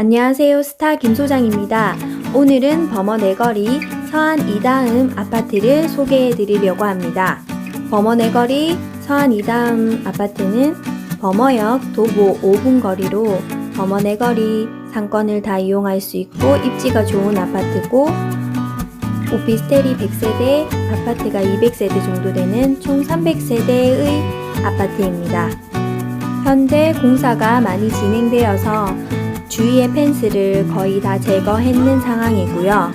안녕하세요. 스타 김 소장입니다. 오늘은 범어 내거리 서안 이다음 아파트를 소개해 드리려고 합니다. 범어 내거리 서안 이다음 아파트는 범어역 도보 5분 거리로 범어 내거리 상권을 다 이용할 수 있고 입지가 좋은 아파트고 오피스텔이 100세대, 아파트가 200세대 정도 되는 총 300세대의 아파트입니다. 현재 공사가 많이 진행되어서 주위의 펜스를 거의 다 제거했는 상황이고요.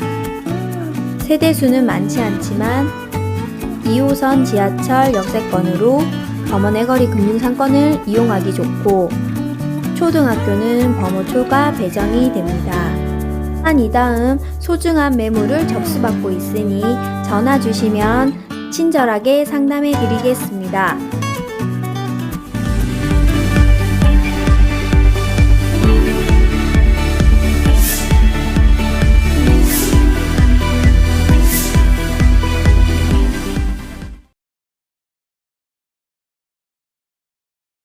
세대수는 많지 않지만 2호선 지하철 역세권으로 범어내거리 금융상권을 이용하기 좋고 초등학교는 범어초가 배정이 됩니다. 한 이 다음 소중한 매물을 접수받고 있으니 전화 주시면 친절하게 상담해 드리겠습니다.